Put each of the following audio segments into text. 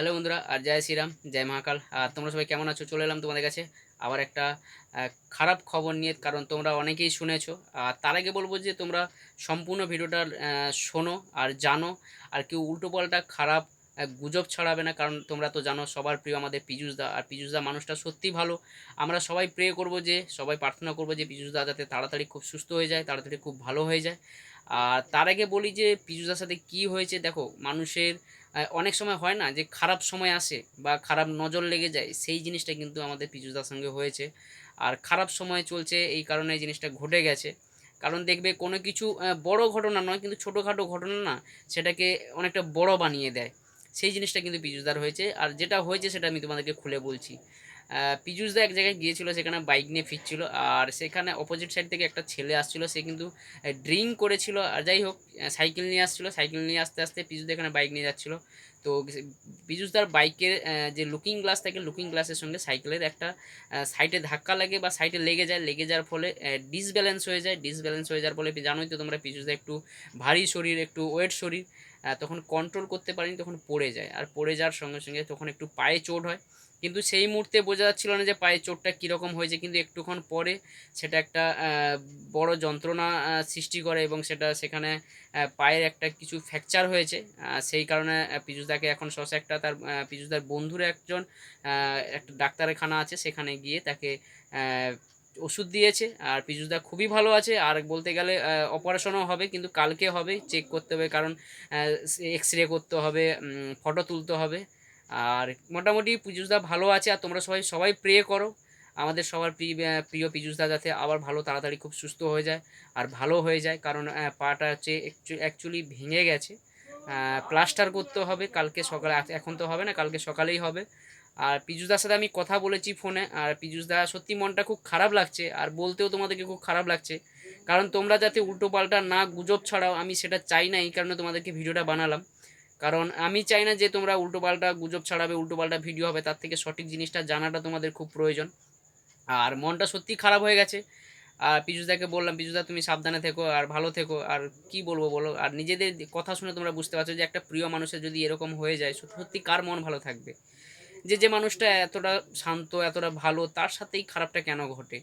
Hello বন্ধুরা, আর জয় শ্রীরাম, জয় মহাকাল। আর তোমরা সবাই কেমন আছো? চলে এলাম তোমাদের কাছে আবার একটা খারাপ খবর নিয়ে, কারণ তোমরা অনেকেই শুনেছো। আর তার আগে বলব যে তোমরা সম্পূর্ণ ভিডিওটা শোনো আর জানো। আর কেউ উল্টোপাল্টা খারাপ গুজব ছড়াবে না, কারণ তোমরা তো জানো সবার প্রিয় আমাদের পীযুষদা, আর পীযুষদা মানুষটা সত্যি ভালো। আমরা সবাই প্রে করব যে, সবাই প্রার্থনা করব যে পীযুষদা যাতে তাড়াতাড়ি খুব সুস্থ হয়ে যায়, তাড়াতাড়ি খুব ভালো হয়ে যায়। আর তার আগে বলি যে, পীযুষদার সাথে কি হয়েছে, দেখো, মানুষের অনেক সময় হয় না যে খারাপ সময় আসে বা খারাপ নজর লেগে যায়, সেই জিনিসটা কিন্তু আমাদের পীযুষদার সঙ্গে হয়েছে। আর খারাপ সময় চলছে, এই কারণে জিনিসটা ঘটে গেছে। কারণ দেখবে কোনো কিছু বড় ঘটনা নয়, কিন্তু ছোটোখাটো ঘটনা না, সেটাকে অনেকটা বড় বানিয়ে দেয়। সেই জিনিসটা কিন্তু পীযুষদার হয়েছে। আর যেটা হয়েছে সেটা আমি তোমাদেরকে খুলে বলছি। পীযুষদা এক জায়গায় গিয়েছিল, সেখানে বাইক নিয়ে ফিরছিল। আর সেখানে অপোজিট সাইড থেকে একটা ছেলে আসছিল, সে কিন্তু ড্রিঙ্ক করেছিল। আর যাই হোক সাইকেল নিয়ে আসছিল। সাইকেল নিয়ে আসতে আসতে পীযুষদা এখানে বাইক নিয়ে যাচ্ছিল। তো পীযুষদার বাইকের যে লুকিং গ্লাস থাকে লুকিং গ্লাসের সঙ্গে সাইকেলের একটা সাইডে ধাক্কা লাগে বা সাইডে লেগে যায়। লেগে যাওয়ার ফলে ডিসব্যালেন্স হয়ে যায়। ডিসব্যালেন্স হয়ে যাওয়ার ফলে, জানোই তো তোমরা পীযুষদা একটু ভারী শরীর, একটু ওয়েট শরীর। তখন কন্ট্রোল করতে পারেনি, তখন পড়ে যায়। আর পড়ে যাওয়ার সঙ্গে সঙ্গে তখন একটু পায়ে চোট হয়। কিন্তু সেই মুহূর্তে বোঝা যাচ্ছিল না যে পায়ে চোটটা কীরকম হয়েছে। কিন্তু একটুক্ষণ পরে সেটা একটা বড় যন্ত্রণা সৃষ্টি করে এবং সেটা সেখানে পায়ের একটা কিছু ফ্র্যাকচার হয়েছে। সেই কারণে পীযুষদাকে এখন সস একটা তার পীযুষদার বন্ধুর একজন একটা ডাক্তারখানা আছে। সেখানে গিয়ে তাকে ওষুধ দিয়েছে, আর পীযুষদা খুবই ভালো আছে, আর বলতে গেলে অপারেশনও হবে, কিন্তু কালকে হবে চেক করতে হবে, কারণ এক্স রে করতে হবে ফটো তুলতে হবে, আর মোটামুটি পীযুষদা ভালো আছে, আর তোমরা সবাই সবাই প্রে করো, আমাদের সবার প্রিয় পীযুষদা যাতে আবার ভালো, তাড়াতাড়ি খুব সুস্থ হয়ে যায়, আর ভালো হয়ে যায়, কারণ পাটা হচ্ছে অ্যাকচুয়ালি ভেঙে গেছে প্লাস্টার করতে হবে, কালকে সকালে এখন তো হবে না, কালকে সকালেই হবে আর পীযুষদার সাথে আমি কথা বলেছি ফোনে, আর পীযুষদা সত্যি মনটা খুব খারাপ লাগছে, আর বলতেও তোমাদেরকে খুব খারাপ লাগছে। কারণ তোমরা যাতে উল্টো পাল্টা না গুজব ছড়াও, আমি সেটা চাই না, এই কারণে তোমাদেরকে ভিডিওটা বানালাম। কারণ আমি চাই না যে তোমরা উল্টোপাল্টা গুজব ছড়াবে, উল্টোপাল্টা ভিডিও হবে, তার থেকে সঠিক জিনিসটা জানাটা তোমাদের খুব প্রয়োজন। আর মনটা সত্যি খারাপ হয়ে গেছে। আর পীযুষদাকে বললাম, পীযুষদা, তুমি সাবধানে থেকো, আর ভালো থেকো, আর কি বলব বলো? আর নিজেদের কথা শুনে তোমরা বুঝতে পারছ যে একটা প্রিয় মানুষের যদি এরকম হয়ে যায় সত্যি কার মন ভালো থাকবে? যে যে মানুষটা এতটা শান্ত, এতটা ভালো, তার সাথেই খারাপটা কেন ঘটে?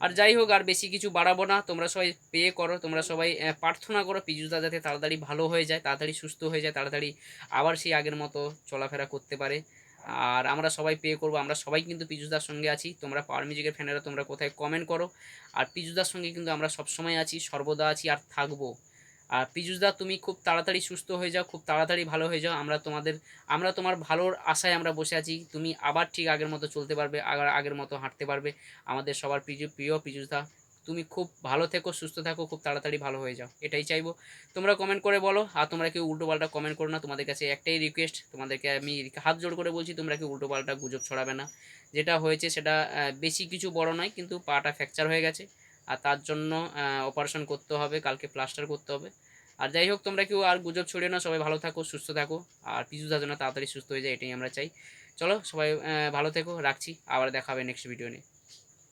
আর যাই হোক, আর বেশি কিছু বাড়াবো না। তোমরা সবাই পে করো, তোমরা সবাই প্রার্থনা করো পিজুদা যাতে তাড়াতাড়ি ভালো হয়ে যায়, তাড়াতাড়ি সুস্থ হয়ে যায়, তাড়াতাড়ি আবার সেই আগের মতো চলাফেরা করতে পারে। আর আমরা সবাই পে করব, আমরা সবাই কিন্তু পীযুষদার সঙ্গে আছি। তোমরা পাওয়ার মিউজিকের ফ্যানেরা তোমরা কোথায় কমেন্ট করো। আর পীযুষদার সঙ্গে কিন্তু আমরা সবসময় আছি, সর্বদা আছি আর থাকব। আর পীযুষদা, তুমি খুব তাড়াতাড়ি সুস্থ হয়ে যাও, খুব তাড়াতাড়ি ভালো হয়ে যাও। আমরা তোমাদের, আমরা তোমার ভালোর আশায় আমরা বসে আছি। তুমি আবার ঠিক আগের মতো চলতে পারবে আবার আগের মতো হাঁটতে পারবে। আমাদের সবার প্রিয় প্রিয় পীযুষদা, তুমি খুব ভালো থেকো, সুস্থ থাকো, খুব তাড়াতাড়ি ভালো হয়ে যাও। এটাই চাইব। তোমরা কমেন্ট করে বলো, আর তোমরা কেউ উল্টো পাল্টা কমেন্ট করো না। তোমাদের কাছে একটাই রিকোয়েস্ট তোমাদেরকে আমি হাত জোড় করে বলছি, তোমরা কেউ উল্টো পাল্টা গুজব ছড়াবে না। যেটা হয়েছে সেটা বেশি কিছু বড় নয়, কিন্তু পাটা ফ্র্যাকচার হয়ে গেছে। আর তার জন্য অপারেশন করতে হবে, কালকে প্লাস্টার করতে হবে। আর যাই হোক, তোমরা কেউ আর গুজব ছড়িয়ে না, সবাই ভালো থাকো, সুস্থ থাকো। আর পিছু না তাড়াতাড়ি সুস্থ হয়ে যায়, এটাই আমরা চাই। চলো সবাই ভালো থেকো, রাখছি। আবার দেখা হবে নেক্সট ভিডিও নিয়ে।